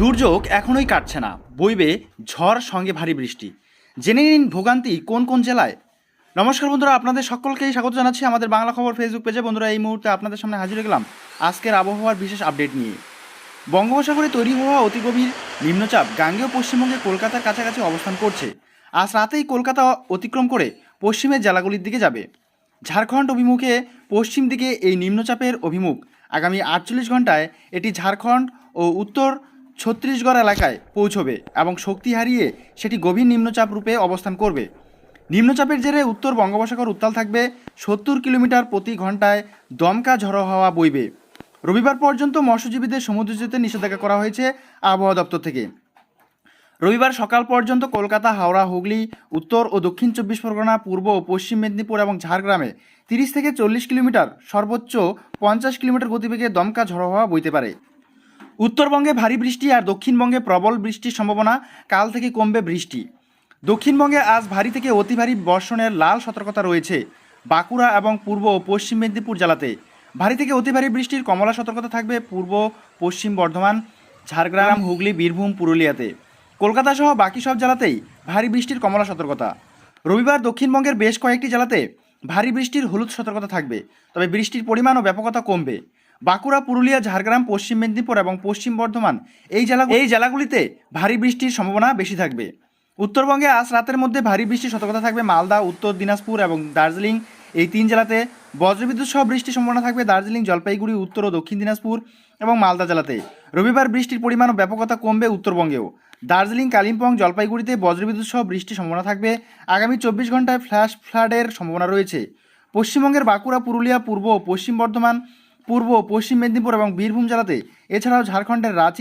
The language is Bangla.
দুর্যোগ এখনোই কাটছে না। বইবে ঝড়, সঙ্গে ভারী বৃষ্টি। জেনে নিন ভোগান্তি কোন কোন জেলায়। নমস্কার বন্ধুরা, আপনাদের সকলকেই স্বাগত জানাচ্ছি আমাদের বাংলা খবর ফেসবুক পেজে বন্ধুরা, এই মুহূর্তে আপনাদের সামনে হাজির গেলাম আজকের আবহাওয়ার বিশেষ আপডেট নিয়ে। বঙ্গোপসাগরে তৈরি হওয়া অতি গভীর নিম্নচাপ গাঙ্গেয় পশ্চিমবঙ্গে কলকাতার কাছাকাছি অবস্থান করছে। আজ রাতেই কলকাতা অতিক্রম করে পশ্চিমের জেলাগুলির দিকে যাবে। ঝাড়খণ্ড অভিমুখে পশ্চিম দিকে এই নিম্নচাপের অভিমুখ। আগামী আটচল্লিশ ঘন্টায় এটি ঝাড়খণ্ড ও উত্তর ছত্তিশগড় এলাকায় পৌঁছবে এবং শক্তি হারিয়ে সেটি গভীর নিম্নচাপ রূপে অবস্থান করবে। নিম্নচাপের জেরে উত্তর বঙ্গোপসাগর উত্তাল থাকবে সত্তর কিলোমিটার প্রতি ঘন্টায় দমকা ঝড়ো হাওয়া বইবে। রবিবার পর্যন্ত মৎস্যজীবীদের সমুদ্র যেতে নিষেধাজ্ঞা করা হয়েছে আবহাওয়া দপ্তর থেকে। রবিবার সকাল পর্যন্ত কলকাতা, হাওড়া, হুগলি, উত্তর ও দক্ষিণ চব্বিশ পরগনা, পূর্ব ও পশ্চিম মেদিনীপুর এবং ঝাড়গ্রামে তিরিশ থেকে চল্লিশ কিলোমিটার সর্বোচ্চ পঞ্চাশ কিলোমিটার গতিবেগে দমকা ঝড়ো হাওয়া বইতে পারে। উত্তরবঙ্গে ভারী বৃষ্টি আর দক্ষিণবঙ্গে প্রবল বৃষ্টির সম্ভাবনা কাল থেকে কমবে বৃষ্টি। দক্ষিণবঙ্গে আজ ভারী থেকে অতি ভারী বর্ষণের লাল সতর্কতা রয়েছে। বাঁকুড়া এবং পূর্ব ও পশ্চিম মেদিনীপুর জেলাতে ভারী থেকে অতি ভারী বৃষ্টির কমলা সতর্কতা থাকবে পূর্ব, পশ্চিম বর্ধমান, ঝাড়গ্রাম, হুগলি, বীরভূম, পুরুলিয়াতে। কলকাতা সহ বাকি সব জেলাতেই ভারী বৃষ্টির কমলা সতর্কতা। রবিবার দক্ষিণবঙ্গের বেশ কয়েকটি জেলাতে ভারী বৃষ্টির হলুদ সতর্কতা থাকবে, তবে বৃষ্টির পরিমাণ ও ব্যাপকতা কমবে। বাঁকুড়া, পুরুলিয়া, ঝাড়গ্রাম, পশ্চিম মেদিনীপুর এবং পশ্চিম বর্ধমান এই জেলা এই জেলাগুলিতে ভারী বৃষ্টির সম্ভাবনা বেশি থাকবে। উত্তরবঙ্গে আজ রাতের মধ্যে ভারী বৃষ্টির সতর্কতা থাকবে মালদা, উত্তর দিনাজপুর এবং দার্জিলিং। এই তিন জেলাতে বজ্রবিদ্যুৎ সহ বৃষ্টির সম্ভাবনা থাকবে দার্জিলিং, জলপাইগুড়ি, উত্তর ও দক্ষিণ দিনাজপুর এবং মালদা জেলাতে। রবিবার বৃষ্টির পরিমাণ ও ব্যাপকতা কমবে উত্তরবঙ্গেও। দার্জিলিং, কালিম্পং, জলপাইগুড়িতে বজ্রবিদ্যুৎ সহ বৃষ্টির সম্ভাবনা থাকবে। আগামী চব্বিশ ঘন্টায় ফ্ল্যাশ ফ্লাডের সম্ভাবনা রয়েছে। পশ্চিমবঙ্গের বাঁকুড়া, পুরুলিয়া, পূর্ব ও পশ্চিম বর্ধমান পূর্ব পশ্চিম মেদিনীপুর এবং বীরভূম জেলাতে। এছাড়াও ঝাড়খণ্ডের রাঁচি